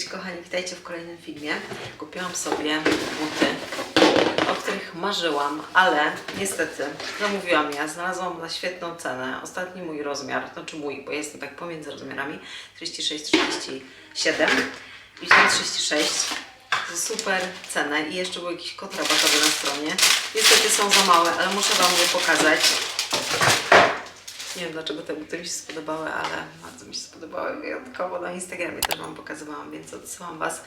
Cześć kochani, witajcie w kolejnym filmie. Kupiłam sobie buty, o których marzyłam, ale niestety zamówiłam je. Znalazłam na świetną cenę. Ostatni mój rozmiar, znaczy mój, bo jestem tak pomiędzy rozmiarami 36-37 i wziąłam 36 za super cenę i jeszcze był jakiś kod rabatowy na stronie. Niestety są za małe, ale muszę Wam je pokazać. Nie wiem dlaczego te buty mi się spodobały, ale bardzo mi się spodobały. Wyjątkowo na Instagramie też Wam pokazywałam, więc odsyłam Was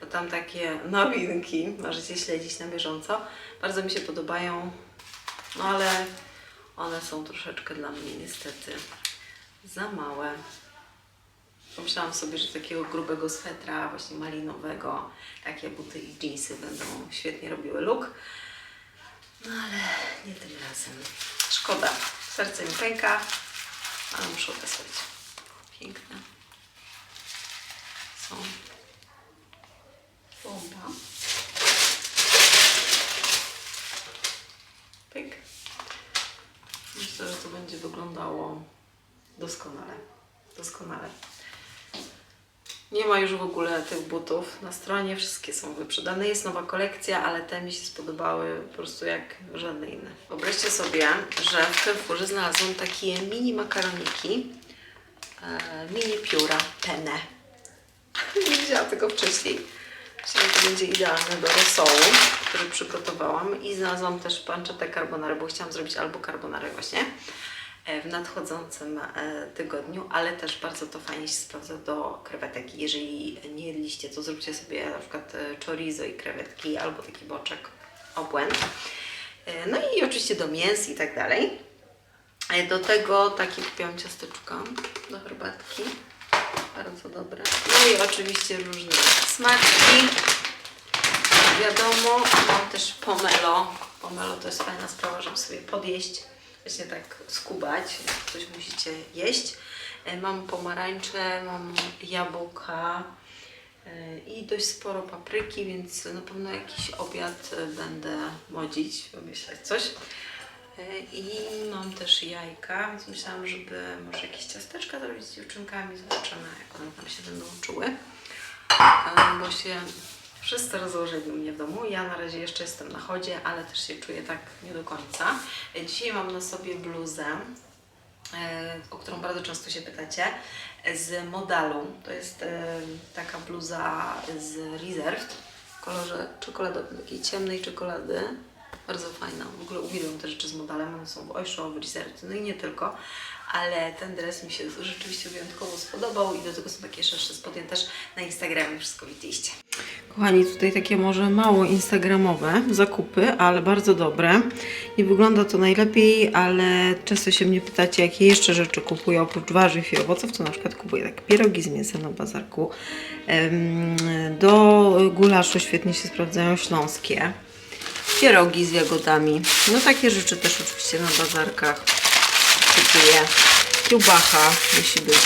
do tam takie nowinki. Możecie śledzić na bieżąco. Bardzo mi się podobają, no ale one są troszeczkę dla mnie niestety za małe. Pomyślałam sobie, że takiego grubego swetra, właśnie malinowego, takie buty i jeansy będą świetnie robiły look. No ale nie tym razem. Szkoda. Serce mi pęka, ale muszę odesłać. Piękne. Są. Bomba. Pyk. Myślę, że to będzie wyglądało doskonale. Doskonale. Nie ma już w ogóle tych butów na stronie, wszystkie są wyprzedane. Jest nowa kolekcja, ale te mi się spodobały po prostu jak żadne inne. Wyobraźcie sobie, że w Carrefourze znalazłam takie mini makaroniki, e, mini pióra, penne. Nie widziałam tego wcześniej. Myślałam, że to będzie idealne do rosołu, który przygotowałam i znalazłam też panczetę carbonara, bo chciałam zrobić albo carbonarę właśnie w nadchodzącym e, tygodniu, ale też bardzo to fajnie się sprawdza do krewetek. Jeżeli nie jedliście, to zróbcie sobie na przykład e, chorizo i krewetki albo taki boczek obłęd. E, No i oczywiście do mięs i tak dalej. E, Do tego takie kupiłam ciasteczka do herbatki. Bardzo dobre. No i oczywiście różne smaczki. Wiadomo, mam też pomelo. Pomelo to jest fajna sprawa, żeby sobie podjeść, właśnie tak skubać, coś musicie jeść. E, Mam pomarańcze, mam jabłka e, i dość sporo papryki, więc na pewno jakiś obiad e, będę modzić, wymyślać coś. I mam też jajka, więc myślałam, żeby może jakieś ciasteczka zrobić z dziewczynkami. Zobaczymy, jak one tam się będą czuły. Bo się wszyscy rozłożyli mnie w domu. Ja na razie jeszcze jestem na chodzie, ale też się czuję tak nie do końca. Dzisiaj mam na sobie bluzę, e, o którą bardzo często się pytacie, z modalu. To jest e, taka bluza z Reserved w kolorze czekoladowym, takiej ciemnej czekolady. Bardzo fajna. W ogóle uwielbiam te rzeczy z modalem. One są w Oysho, w Reserved, no i nie tylko. Ale ten dres mi się rzeczywiście wyjątkowo spodobał i do tego są takie szersze spodnie też na Instagramie. Wszystko widzieliście. Kochani, tutaj takie może mało instagramowe zakupy, ale bardzo dobre. Nie wygląda to najlepiej, ale często się mnie pytacie, jakie jeszcze rzeczy kupuję oprócz warzyw i owoców, to na przykład kupuję tak pierogi z mięsem na bazarku. Do gulaszu świetnie się sprawdzają śląskie. Pierogi z jagodami. No takie rzeczy też oczywiście na bazarkach kupuję. Kiełbacha musi być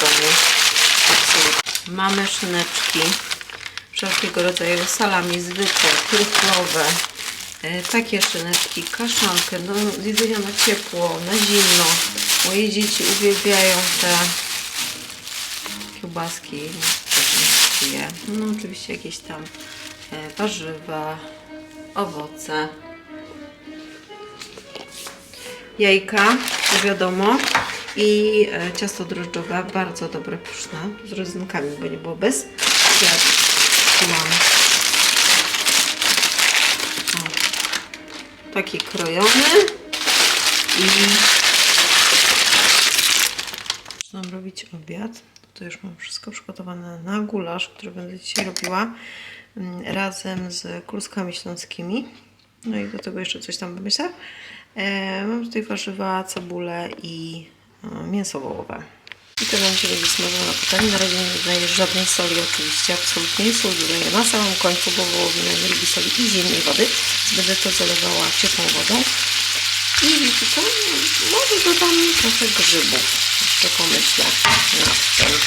domu. Absolutnie. Mamy szyneczki wszelkiego rodzaju salami zwykłe, truflowe, e, takie szyneczki, kaszankę, z jedzenia na ciepło, na zimno. Moje dzieci uwielbiają te kiełbaski. No oczywiście jakieś tam e, warzywa, owoce, jajka, wiadomo. I e, ciasto drożdżowe, bardzo dobre, pyszne, z rodzynkami, bo nie było bez kwiatów. Mam o, taki krojony i zaczynam robić obiad. To już mam wszystko przygotowane na gulasz, który będę dzisiaj robiła mm, razem z kluskami śląskimi. No i do tego jeszcze coś tam wymyślę. E, mam tutaj warzywa, cebulę i e, mięso wołowe. I to będzie będzie smażone na patelni. Na razie nie dodaję żadnej soli oczywiście, absolutnie. Sól dodaję na samym końcu, bo wołowina nie lubi soli i zimnej wody. Będę to zalewała ciepłą wodą. I wiecie co? Może dodam trochę grzybów. Jeszcze pomyślę nad tym.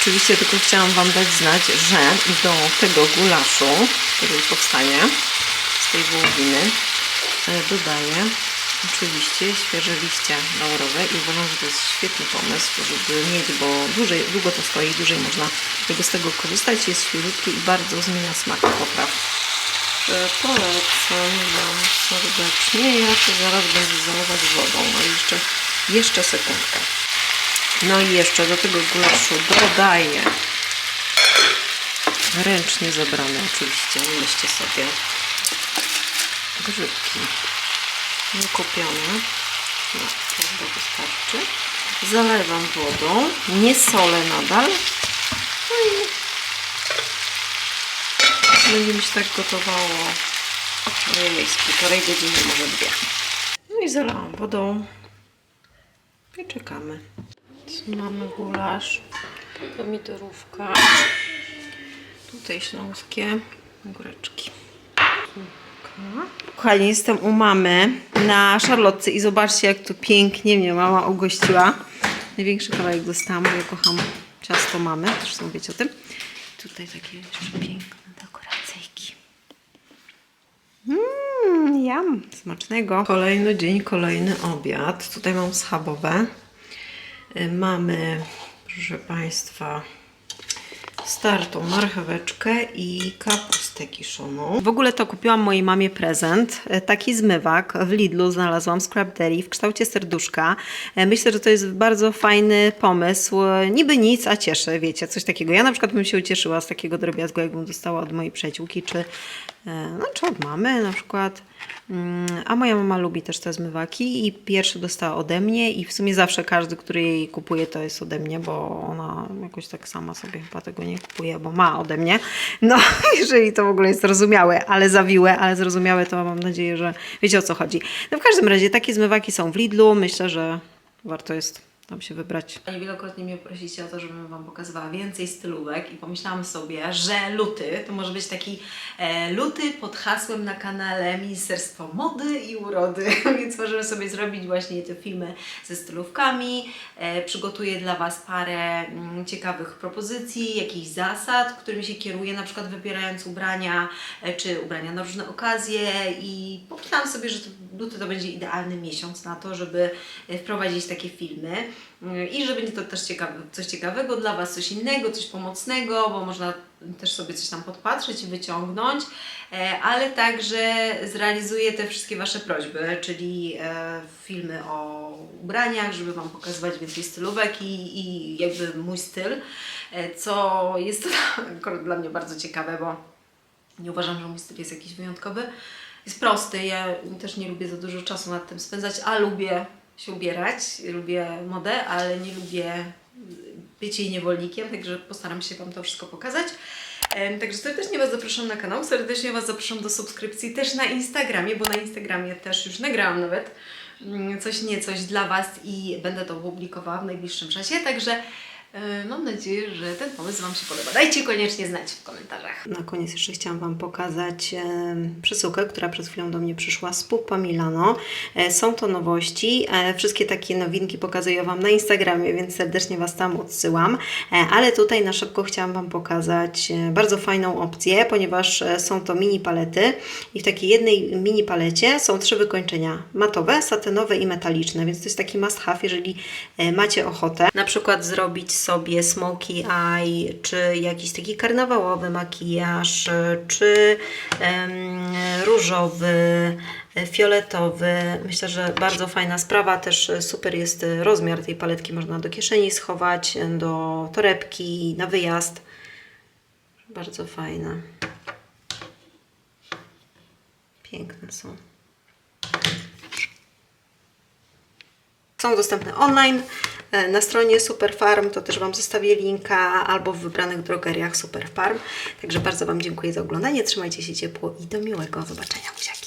Oczywiście tylko chciałam Wam dać znać, że do tego gulaszu, który powstanie z tej wołowiny, e, dodaję oczywiście świeże liście laurowe i uważam, że to jest świetny pomysł, żeby mieć, bo dłużej, długo to stoi, dłużej można jakby z tego korzystać, jest świeżutki i bardzo zmienia smak popraw. Że Polecam Wam serdecznie, ja to zaraz będę zalewać wodą, no i jeszcze, jeszcze sekundkę. No i jeszcze do tego gulaszu dodaję ręcznie zebrane oczywiście, myślcie sobie grzybki wykupione. No, to chyba wystarczy. Zalewam wodą, nie solę nadal. No i będzie mi się tak gotowało z półtorej godziny, może dwie. No i zalałam wodą i czekamy. Tu mamy gulasz, pomidorówka, tutaj śląskie góreczki. Kochani, jestem u mamy na szarlotce i zobaczcie jak tu pięknie mnie mama ugościła. Największy kawałek dostałam, bo ja kocham ciasto mamy, zresztą wiecie o tym. Tutaj takie jeszcze piękne dekoracyjki. Mmm, jam, smacznego. Kolejny dzień, kolejny obiad. Tutaj mam schabowe. Y, Mamy, proszę Państwa, startą marcheweczkę i kapustę kiszoną. W ogóle to kupiłam mojej mamie prezent. E, Taki zmywak w Lidlu znalazłam Scrap Deli w kształcie serduszka. E, Myślę, że to jest bardzo fajny pomysł. E, Niby nic, a cieszy, wiecie, coś takiego. Ja na przykład bym się ucieszyła z takiego drobiazgu, jakbym dostała od mojej przyjaciółki, czy, no, czy od mamy na przykład. Mm, A moja mama lubi też te zmywaki i pierwszy dostała ode mnie i w sumie zawsze każdy, który jej kupuje, to jest ode mnie, bo ona jakoś tak sama sobie chyba tego nie kupuje, bo ma ode mnie. No, jeżeli to w ogóle jest zrozumiałe, ale zawiłe, ale zrozumiałe, to mam nadzieję, że wiecie o co chodzi. No w każdym razie takie zmywaki są w Lidlu, myślę, że warto jest tam się wybrać. Pani wielokrotnie mnie prosicie o to, żebym Wam pokazywała więcej stylówek i pomyślałam sobie, że luty to może być taki e, luty pod hasłem na kanale Ministerstwo Mody i Urody, więc możemy sobie zrobić właśnie te filmy ze stylówkami. E, przygotuję dla Was parę mm, ciekawych propozycji, jakichś zasad, którymi się kieruję, na przykład wybierając ubrania, e, czy ubrania na różne okazje i pomyślałam sobie, że to, luty to będzie idealny miesiąc na to, żeby e, wprowadzić takie filmy. I że będzie to też ciekawe, coś ciekawego dla Was, coś innego, coś pomocnego, bo można też sobie coś tam podpatrzeć i wyciągnąć, e, ale także zrealizuję te wszystkie Wasze prośby, czyli e, filmy o ubraniach, żeby Wam pokazywać więcej stylówek i, i jakby mój styl, e, co jest dla mnie bardzo ciekawe, bo nie uważam, że mój styl jest jakiś wyjątkowy. Jest prosty, ja też nie lubię za dużo czasu nad tym spędzać, a lubię się ubierać, lubię modę, ale nie lubię być jej niewolnikiem, także postaram się Wam to wszystko pokazać. Także serdecznie Was zapraszam na kanał, serdecznie Was zapraszam do subskrypcji też na Instagramie, bo na Instagramie też już nagrałam nawet mm, coś nie coś dla Was i będę to publikowała w najbliższym czasie, także mam nadzieję, że ten pomysł Wam się podoba. Dajcie koniecznie znać w komentarzach. Na koniec jeszcze chciałam Wam pokazać e, przesyłkę, która przed chwilą do mnie przyszła z Pupa Milano. E, są to nowości, e, wszystkie takie nowinki pokazuję Wam na Instagramie, więc serdecznie Was tam odsyłam. E, ale tutaj na szybko chciałam Wam pokazać e, bardzo fajną opcję, ponieważ e, są to mini palety i w takiej jednej mini palecie są trzy wykończenia matowe, satynowe i metaliczne, więc to jest taki must have, jeżeli e, macie ochotę na przykład zrobić sobie smoky eye, czy jakiś taki karnawałowy makijaż, czy różowy, fioletowy. Myślę, że bardzo fajna sprawa. Też super jest rozmiar tej paletki. Można do kieszeni schować, do torebki, na wyjazd. Bardzo fajne. Piękne są. Są dostępne online na stronie Superfarm, to też Wam zostawię linka, albo w wybranych drogeriach Superfarm. Także bardzo Wam dziękuję za oglądanie, trzymajcie się ciepło i do miłego zobaczenia. Buziaki.